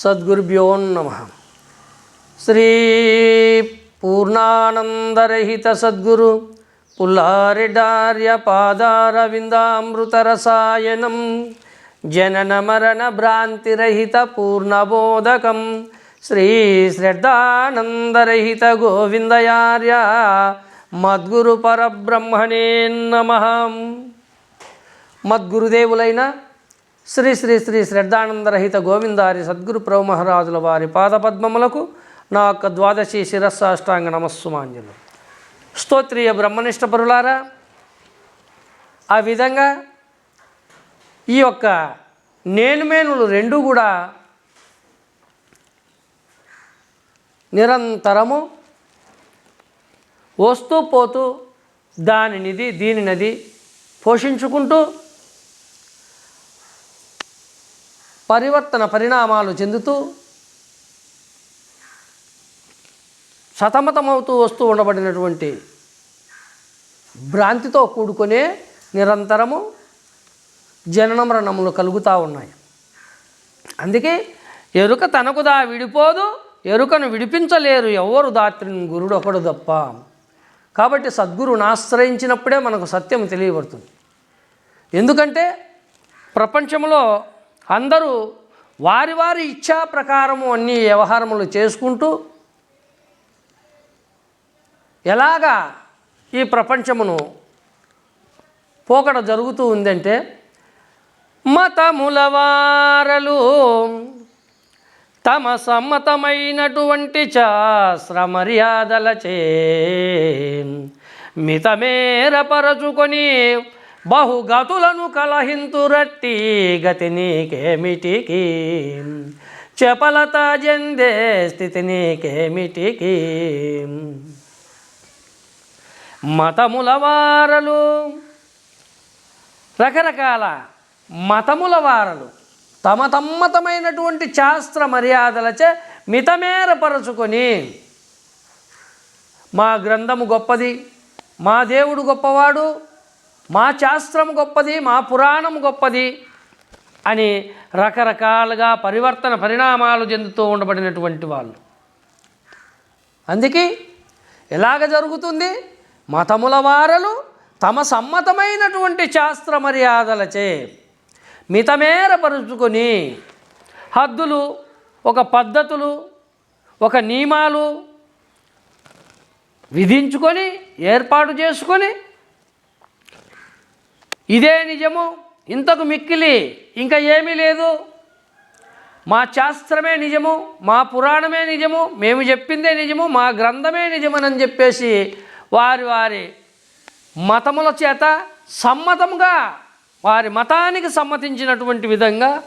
సద్గురుభ్యో నమ. శ్రీ పూర్ణానందరహిత సద్గురు పుల్లారిడార్య పాదారవిందామృతరసాయనం జనన మరణ భ్రాంతిరహిత పూర్ణబోధకం శ్రీ శ్రద్ధానందరహిత గోవిందయార్య మద్గురు పరబ్రహ్మణే నమ. మద్గురుదేవులైన శ్రీ శ్రీ శ్రీ శ్రద్ధానందరహిత గోవిందారి సద్గురు ప్రభు మహారాజుల వారి పాదపద్మములకు నా యొక్క ద్వాదశి శిరస్సాష్టాంగ నమస్సుమాంజలు. స్తోత్రీయ బ్రహ్మనిష్ట పరులారా ఆ విధంగా ఈ యొక్క నేను మేనులు రెండు కూడా నిరంతరము వస్తూ పోతూ దానినిది దీనినది పోషించుకుంటూ పరివర్తన పరిణామాలు చెందుతూ సతమతమవుతూ వస్తూ ఉండబడినటువంటి భ్రాంతితో కూడుకునే నిరంతరము జనన మరణములు కలుగుతూ ఉన్నాయి. అందుకే ఎరుక తనకు దా విడిపోదు ఎరుకను విడిపించలేరు ఎవ్వరు దాత్రిని గురుడు ఒకడు తప్ప. కాబట్టి సద్గురువుని ఆశ్రయించినప్పుడే మనకు సత్యం తెలియబడుతుంది. ఎందుకంటే ప్రపంచంలో అందరూ వారి వారి ఇచ్ఛా ప్రకారము అన్ని వ్యవహారములు చేసుకుంటూ ఎలాగా ఈ ప్రపంచమును పోకడ జరుగుతూ ఉందంటే మతములవారలు తమ సమ్మతమైనటువంటి శాస్త్ర మర్యాదలచే మితమేరపరచుకొని బహుగతులను కలహింతురట్టి గతి నీకేమిటికి? చపలత జందే స్థితి నీకేమిటికి? మతముల వారలు రకరకాల మతముల వారలు తమ తమ్మతమైనటువంటి శాస్త్ర మర్యాదలచే మితమేరపరచుకొని మా గ్రంథము గొప్పది మా దేవుడు గొప్పవాడు మా శాస్త్రం గొప్పది మా పురాణం గొప్పది అని రకరకాలుగా పరివర్తన పరిణామాలు చెందుతూ ఉండబడినటువంటి వాళ్ళు. అందుకే ఎలాగ జరుగుతుంది? మతముల వారలు తమ సమ్మతమైనటువంటి శాస్త్ర మర్యాదలచే మితమేరపరుచుకొని హద్దులు ఒక పద్ధతులు ఒక నియమాలు విధించుకొని ఏర్పాటు చేసుకొని ఇదే నిజము. ఇంతకు మిక్కిలి ఇంకా ఏమీ లేదు. మా శాస్త్రమే నిజము మా పురాణమే నిజము మేము చెప్పిందే నిజము మా గ్రంథమే నిజమనని చెప్పేసి వారి వారి మతముల చేత సమ్మతముగా వారి మతానికి సమ్మతించినటువంటి విధంగా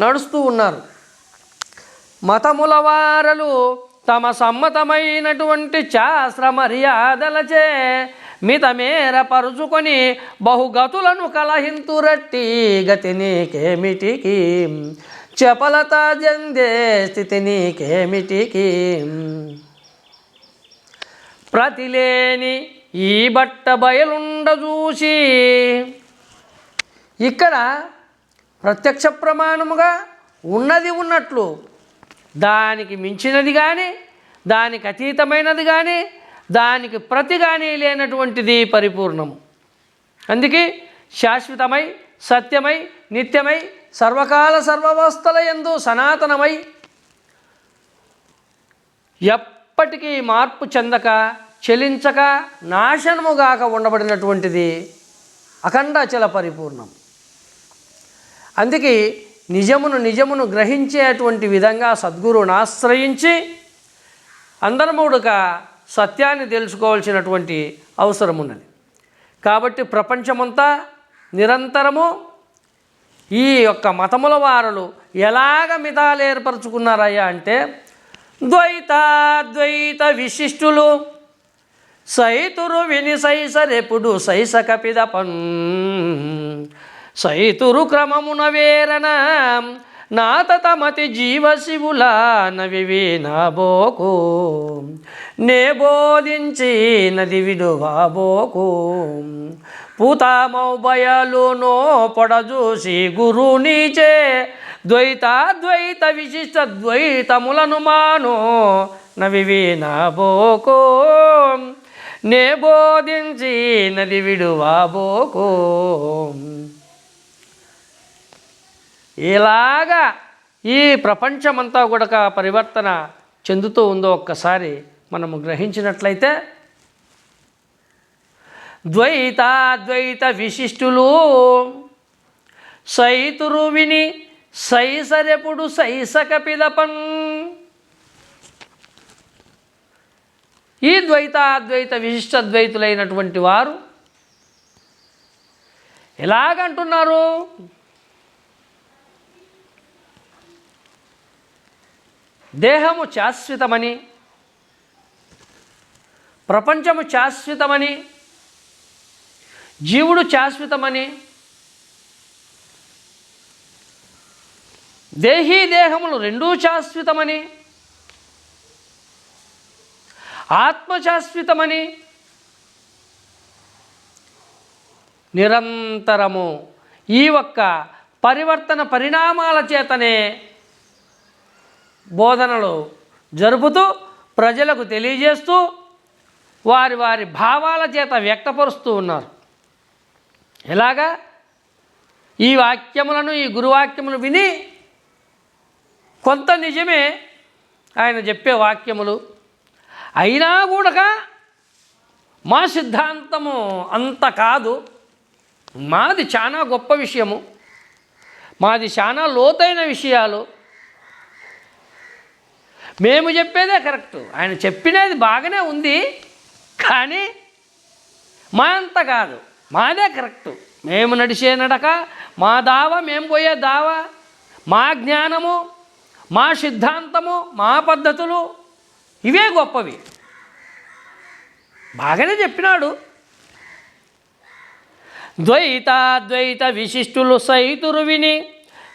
నడుస్తూ ఉన్నారు. మతముల వారలు తమ సమ్మతమైనటువంటి శాస్త్ర మర్యాదలచే మితమేర పరుచుకొని బహుగతులను కలహింతురట్టి గతి నీకేమిటికి? చపలత జందే స్థితి నీకేమిటికి? ప్రతిలేని ఈ బట్ట బయలుండ చూసి ఇక్కడ ప్రత్యక్ష ప్రమాణముగా ఉన్నది ఉన్నట్లు దానికి మించినది కానీ దానికి అతీతమైనది కానీ దానికి ప్రతి లేనటువంటిది పరిపూర్ణము. అందుకే శాశ్వతమై సత్యమై నిత్యమై సర్వకాల సర్వవస్థల ఎందు సనాతనమై ఎప్పటికీ మార్పు చెందక చెలించక నాశనముగాక ఉండబడినటువంటిది అఖండాచల పరిపూర్ణం అందుకే నిజమును నిజమును గ్రహించేటువంటి విధంగా సద్గురువును ఆశ్రయించి అందరముడుక సత్యాన్ని తెలుసుకోవాల్సినటువంటి అవసరం ఉన్నది. కాబట్టి ప్రపంచమంతా నిరంతరము ఈ యొక్క మతముల వారులు ఎలాగ మితాలు ఏర్పరచుకున్నారయ్యా అంటే ద్వైతాద్వైత విశిష్టులు సైతురు విని సైసరెప్పుడు సైసక పిదపన్ సైతురు క్రమమున వేరన నాతమతి జీవశివుల నవివి నాబోకు నే బోధించి నది విడువాబోకు పూతామౌ బయలునో పొడజూసి గురునిచే ద్వైతాద్వైత విశిష్ట ద్వైతములను మాను నవివి నాబోకు నే బోధించి నది విడువాబోకు ఎలాగా ఈ ప్రపంచమంతా కూడా పరివర్తన చెందుతూ ఉందో ఒక్కసారి మనము గ్రహించినట్లయితే ద్వైతాద్వైత విశిష్టులు సైతురు విని సైసరెపుడు సైసక పిదపన్ ఈ ద్వైతాద్వైత విశిష్టద్వైతులైనటువంటి వారు ఎలాగంటున్నారు? దేహము శాశ్వతమని ప్రపంచము శాశ్వతమని జీవుడు శాశ్వతమని దేహీ దేహములు రెండూ శాశ్వతమని ఆత్మ శాశ్వతమని నిరంతరము ఈ ఒక్క పరివర్తన పరిణామాల చేతనే బోధనలు జరుపుతూ ప్రజలకు తెలియజేస్తూ వారి వారి భావాల చేత వ్యక్తపరుస్తూ ఉన్నారు. ఎలాగా? ఈ వాక్యములను ఈ గురువాక్యములు విని కొంత నిజమే ఆయన చెప్పే వాక్యములు. అయినా కూడా మా సిద్ధాంతము అంత కాదు. మాది చాలా గొప్ప విషయము. మాది చాలా లోతైన విషయాలు. మేము చెప్పేదే కరెక్ట్. ఆయన చెప్పినది బాగానే ఉంది కానీ మా అంత కాదు. మాదే కరెక్టు. మేము నడిచే నడక మా దావ మేము పోయే దావ మా జ్ఞానము మా సిద్ధాంతము మా పద్ధతులు ఇవే గొప్పవి. బాగానే చెప్పినాడు. ద్వైతాద్వైత విశిష్టులు సైతురు విని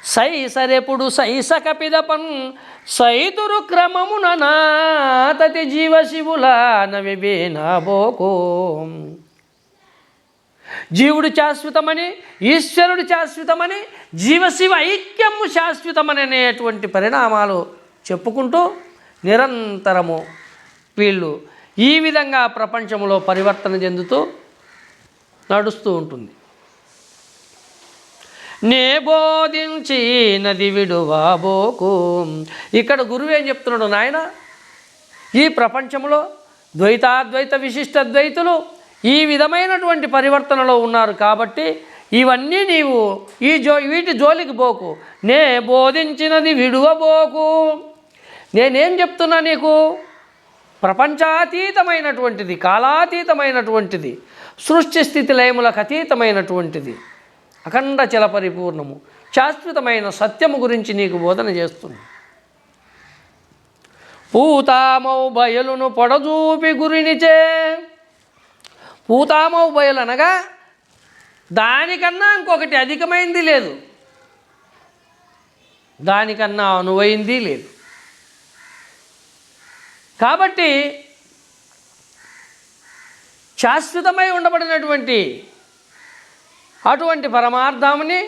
సైసరెపుడు సైస కపిదపన్ సైతురు క్రమమున నాతతి జీవశివుల శివుల జీవుడు శాశ్వతమని ఈశ్వరుడు శాశ్వతమని జీవశివ ఐక్యము శాశ్వతమని అనేటువంటి పరిణామాలు చెప్పుకుంటూ నిరంతరము వీళ్ళు ఈ విధంగా ప్రపంచంలో పరివర్తన చెందుతూ నడుస్తూ ఉంటుంది. నే బోధించి నది విడువాబోకు ఇక్కడ గురువు ఏం చెప్తున్నాడు నాయన? ఈ ప్రపంచంలో ద్వైతాద్వైత విశిష్ట ద్వైతులు ఈ విధమైనటువంటి పరివర్తనలో ఉన్నారు కాబట్టి ఇవన్నీ నీవు ఈ జో వీటి జోలికి పోకు నే బోధించినది విడువబోకు నేనేం చెప్తున్నా నీకు? ప్రపంచాతీతమైనటువంటిది కాలాతీతమైనటువంటిది సృష్టి స్థితి లయములకు అతీతమైనటువంటిది. అఖండ చల పరిపూర్ణము. శాశ్వతమైన సత్యము గురించి నీకు బోధన చేస్తుంది పూతామౌ బయలును పొడజూపి గురినిచే. పూతామౌ బయలు అనగా దానికన్నా ఇంకొకటి అధికమైంది లేదు. దానికన్నా అనువైంది లేదు. కాబట్టి శాశ్వతమై ఉండబడినటువంటి అటువంటి పరమార్థముని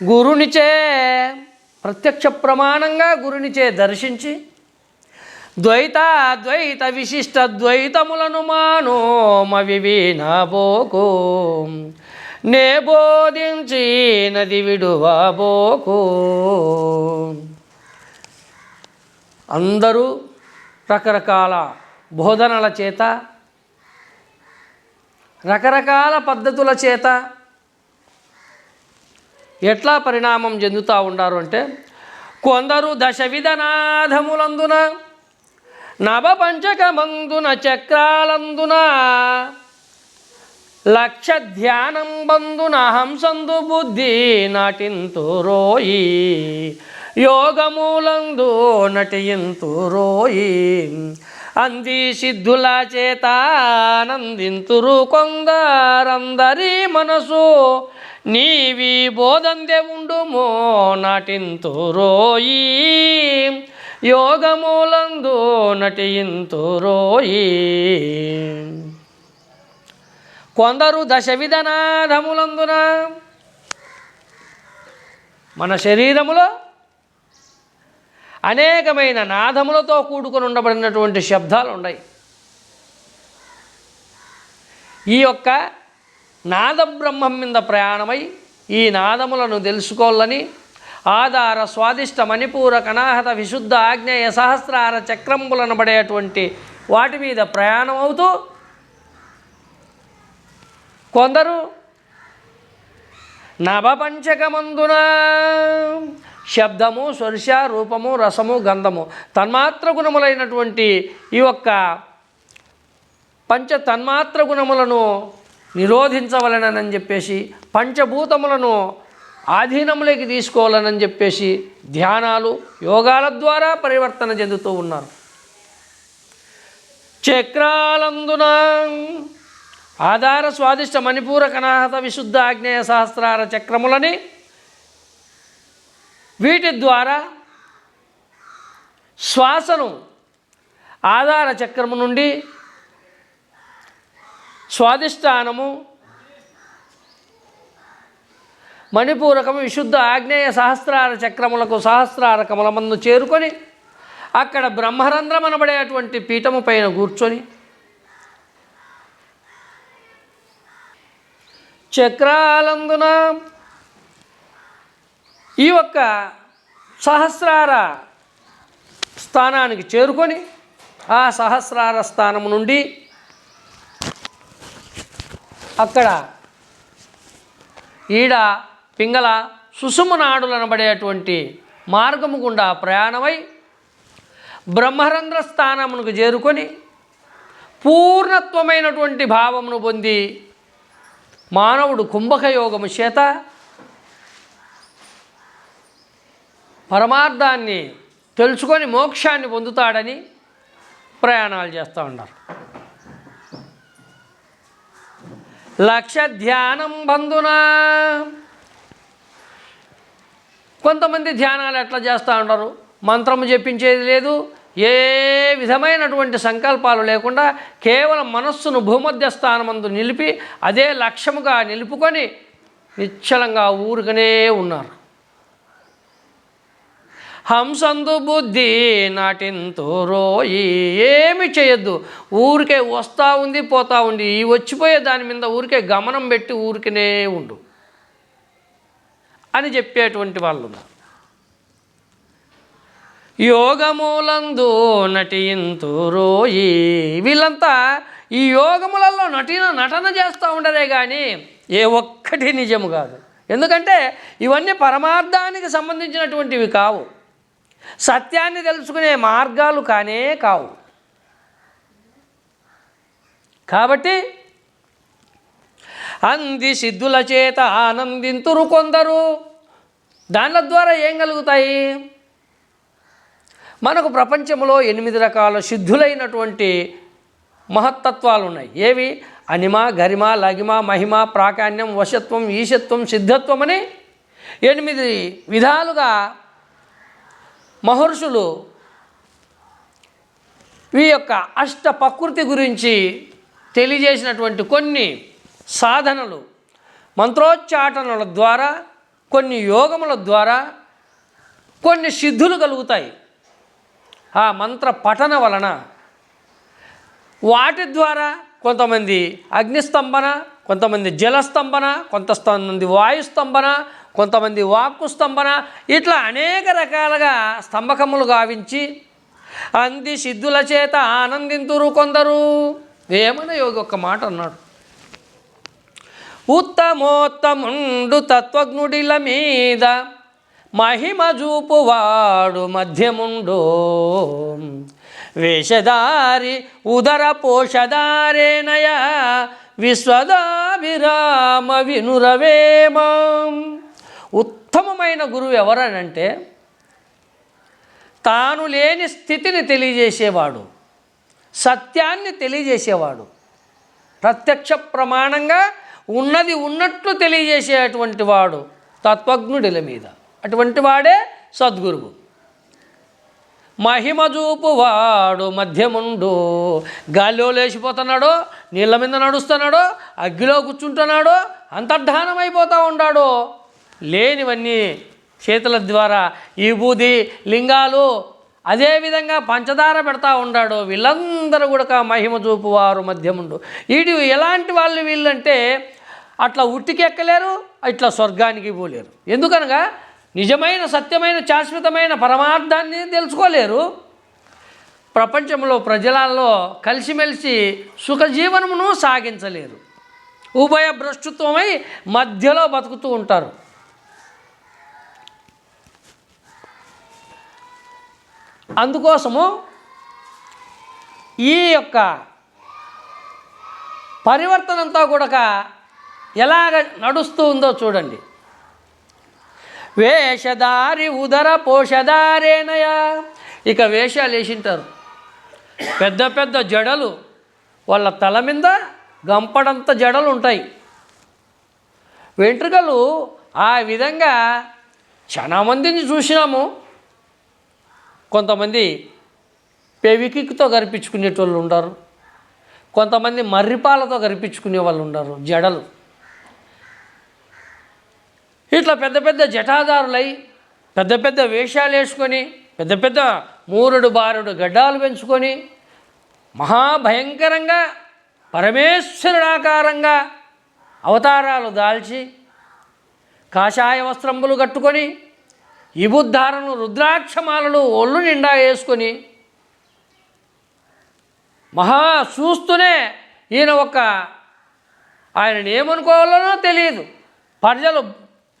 గురునిచే ప్రత్యక్ష ప్రమాణంగా గురునిచే దర్శించి ద్వైత ద్వైత విశిష్ట ద్వైతములను మానోమ వివీనాబోకు నే బోధించి నది విడువబోకు అందరూ రకరకాల బోధనల చేత రకరకాల పద్ధతుల చేత ఎట్లా పరిణామం చెందుతూ ఉండారు అంటే కొందరు దశ విధనాథములందున నవ పంచకమందున చక్రాలందున లక్ష ధ్యానం బందున హంసందు బుద్ధి నటింతు రోయి యోగమూలందు నటింతు రోయి అంది సిద్ధుల చేత ఆనందింతురు కొందరందరి మనసు. నీవి బోధందే ఉండుమో నటింతురోయి యోగమూలందు నటింతురోయి కొందరు దశ విధనాధములందున మన శరీరములో అనేకమైన నాదములతో కూడుకొని ఉండబడినటువంటి శబ్దాలు ఉన్నాయి ఈ యొక్క నాద బ్రహ్మం మీద ప్రయాణమై ఈ నాదములను తెలుసుకోవాలని ఆధార స్వాదిష్ట మణిపూర కనాహత విశుద్ధ ఆగ్నేయ సహస్రార చక్రంబులనబడేటువంటి వాటి మీద ప్రయాణం అవుతూ కొందరు నభపంచకమందున శబ్దము స్వర్శ రూపము రసము గంధము తన్మాత్ర గుణములైనటువంటి ఈ యొక్క పంచ తన్మాత్ర గుణములను నిరోధించవలనని చెప్పేసి పంచభూతములను ఆధీనములోకి తీసుకోవాలనని చెప్పేసి ధ్యానాలు యోగాల ద్వారా పరివర్తన చెందుతూ ఉన్నారు. చక్రాలందున ఆధార స్వాదిష్ట మణిపూర కనాహత విశుద్ధ ఆగ్నేయ సహస్రార చక్రములని వీటి ద్వారా శ్వాసను ఆధార చక్రము నుండి స్వాదిష్టానము మణిపూరకము విశుద్ధ ఆగ్నేయ సహస్రార చక్రములకు సహస్రార కమలమందు చేరుకొని అక్కడ బ్రహ్మరంధ్రం అనబడేటువంటి పీఠము పైన కూర్చొని చక్రాలందున ఈ యొక్క సహస్రార స్థానానికి చేరుకొని ఆ సహస్రార స్థానము నుండి అక్కడ ఈడ పింగళ సుసుమనాడులు అనబడేటువంటి మార్గము గుండా ప్రయాణమై బ్రహ్మరంధ్ర స్థానమునకు చేరుకొని పూర్ణత్వమైనటువంటి భావమును పొంది మానవుడు కుంభకయోగము చేత పరమార్థాన్ని తెలుసుకొని మోక్షాన్ని పొందుతాడని ప్రయాణాలు చేస్తూ ఉన్నారు. లక్ష ధ్యానం బంధునా. కొంతమంది ధ్యానాలు ఎట్లా చేస్తూ ఉంటారు మంత్రము చెప్పించేది లేదు. ఏ విధమైనటువంటి సంకల్పాలు లేకుండా కేవలం మనస్సును భూమధ్య స్థానమందు నిలిపి అదే లక్ష్యముగా నిలుపుకొని నిశ్చలంగా ఊరుకనే ఉన్నారు. హంసందు బుద్ధి నాటింతురో ఏమి చేయొద్దు. ఊరికే వస్తూ ఉంది పోతా ఉంది. ఈ వచ్చిపోయే దాని మీద ఊరికే గమనం పెట్టి ఊరికనే ఉండు అని చెప్పేటువంటి వాళ్ళు ఉన్నారు యోగములందు నటింతురో ఈ వీళ్ళంతా ఈ యోగములలో నటిన నటన చేస్తూ ఉండరే కానీ ఏ ఒక్కటి నిజము కాదు. ఎందుకంటే ఇవన్నీ పరమార్థానికి సంబంధించినటువంటివి కావు. సత్యాన్ని తెలుసుకునే మార్గాలు కానే కావు. కాబట్టి అంది సిద్ధుల చేత ఆనందింతురు కొందరు. దానిల ద్వారా ఏం కలుగుతాయి? మనకు ప్రపంచంలో ఎనిమిది రకాల సిద్ధులైనటువంటి మహత్తత్వాలు ఉన్నాయి ఏవి? అనిమ గరిమ లగిమ మహిమ ప్రాకాణ్యం వశత్వం ఈశత్వం సిద్ధత్వం అని ఎనిమిది విధాలుగా మహర్షులు ఈ యొక్క అష్ట ప్రకృతి గురించి తెలియజేసినటువంటి కొన్ని సాధనలు మంత్రోచ్చాటనల ద్వారా కొన్ని యోగముల ద్వారా కొన్ని సిద్ధులు కలుగుతాయి. ఆ మంత్ర పఠన వలన వాటి ద్వారా కొంతమంది అగ్నిస్తంభన కొంతమంది జలస్తంభన కొంతమంది వాయుస్తంభన కొంతమంది వాక్కు స్తంభన ఇట్లా అనేక రకాలుగా స్తంభకములు గావించి అంది సిద్ధుల చేత ఆనందింతురు కొందరు. వేమన యోగి ఒక్క మాట అన్నాడు. ఉత్తమోత్తముండు తత్వజ్ఞుడిల మీద మహిమ చూపువాడు మధ్యముండో. వేషధారి ఉదర పోషధారేనయ విశ్వదాభిరామ వినురవేమం. ఉత్తమమైన గురువు ఎవరనంటే తాను లేని స్థితిని తెలియజేసేవాడు సత్యాన్ని తెలియజేసేవాడు. ప్రత్యక్ష ప్రమాణంగా ఉన్నది ఉన్నట్లు తెలియజేసేటువంటి వాడు తత్వజ్ఞుడిల మీద. అటువంటి వాడే సద్గురువు. మహిమజూపు వాడు మధ్యముండు. గాలిలో లేచిపోతున్నాడో నీళ్ళ మీద నడుస్తున్నాడో అగ్గిలో కూర్చుంటున్నాడో అంతర్ధానమైపోతూ ఉన్నాడో లేనివన్నీ చేతుల ద్వారా ఈ బూది లింగాలు అదేవిధంగా పంచదార పెడతా ఉన్నాడు వీళ్ళందరూ కూడా మహిమ చూపువారు మధ్యముండు. వీడు ఎలాంటి వాళ్ళు వీళ్ళంటే అట్లా ఉట్టికెక్కలేరు ఇట్లా స్వర్గానికి పోలేరు. ఎందుకనగా నిజమైన సత్యమైన శాశ్వతమైన పరమార్థాన్ని తెలుసుకోలేరు. ప్రపంచంలో ప్రజలలో కలిసిమెలిసి సుఖజీవనమును సాగించలేరు. ఉభయ భ్రష్టుత్వమై మధ్యలో బతుకుతూ ఉంటారు. అందుకోసము ఈ యొక్క పరివర్తన అంతా కూడా ఎలాగ నడుస్తూ ఉందో చూడండి. వేషధారి ఉదర పోషధారేనయా ఇక వేషాలు వేసింటారు. పెద్ద పెద్ద జడలు వాళ్ళ తల మీద గంపడంత జడలు ఉంటాయి. వెంట్రుకలు ఆ విధంగా చాలా మందిని చూసినాము. కొంతమంది పెవికిక్తో కరిపించుకునేటోళ్ళు ఉంటారు కొంతమంది మర్రిపాలతో కరిపించుకునే వాళ్ళు ఉండరు. జడలు. ఇట్లా పెద్ద పెద్ద జటాదారులై పెద్ద పెద్ద వేషాలు వేసుకొని పెద్ద పెద్ద మూరుడు బారుడు గడ్డాలు పెంచుకొని మహాభయంకరంగా పరమేశ్వరుడాకారంగా అవతారాలు దాల్చి కాషాయ వస్త్రంబులు కట్టుకొని ఇబుద్ధారను రుద్రాక్షమాలను ఒళ్ళు నిండా వేసుకొని మహా చూస్తూనే ఈయన ఒక ఆయనని ఏమనుకోవాలనో తెలియదు. ప్రజలు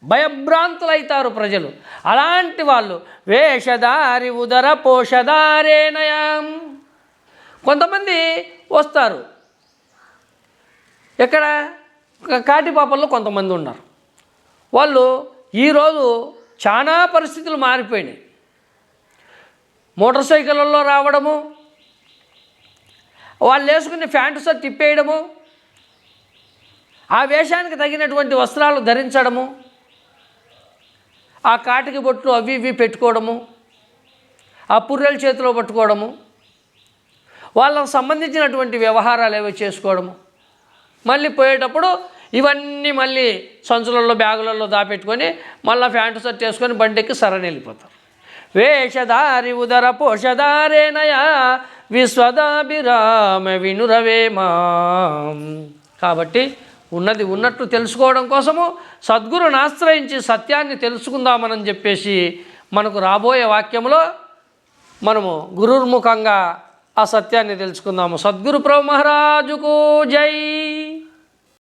భయభ్రాంతులైతారు ప్రజలు. అలాంటి వాళ్ళు వేషధారి ఉదర పోషధారేనయం కొంతమంది వస్తారు. ఎక్కడ? కాటిపాపల్లో కొంతమంది ఉన్నారు. వాళ్ళు ఈరోజు చాలా పరిస్థితులు మారిపోయినాయి. మోటార్ సైకిళ్ళల్లో రావడము వాళ్ళు వేసుకునే ప్యాంటు షర్ట్ తిప్పేయడము ఆ వేషానికి తగినటువంటి వస్త్రాలు ధరించడము ఆ కాటికి బొట్లు అవి ఇవి పెట్టుకోవడము ఆ పుర్రెల చేతిలో పట్టుకోవడము వాళ్ళకు సంబంధించినటువంటి వ్యవహారాలు ఏవో చేసుకోవడము. మళ్ళీ పోయేటప్పుడు ఇవన్నీ మళ్ళీ సంచులలో బ్యాగులలో దాపెట్టుకొని మళ్ళీ ప్యాంటు షర్ట్ వేసుకొని బండికి సరని వెళ్ళిపోతారు వేషధారి ఉదర పోషధారేనయ విశ్వదాభిరామ వినురవేమా. కాబట్టి ఉన్నది ఉన్నట్టు తెలుసుకోవడం కోసము సద్గురుని ఆశ్రయించి సత్యాన్ని తెలుసుకుందామని చెప్పేసి మనకు రాబోయే వాక్యంలో మనము గురుర్ముఖంగా ఆ సత్యాన్ని తెలుసుకుందాము. సద్గురు ప్రభు మహారాజుకు జై.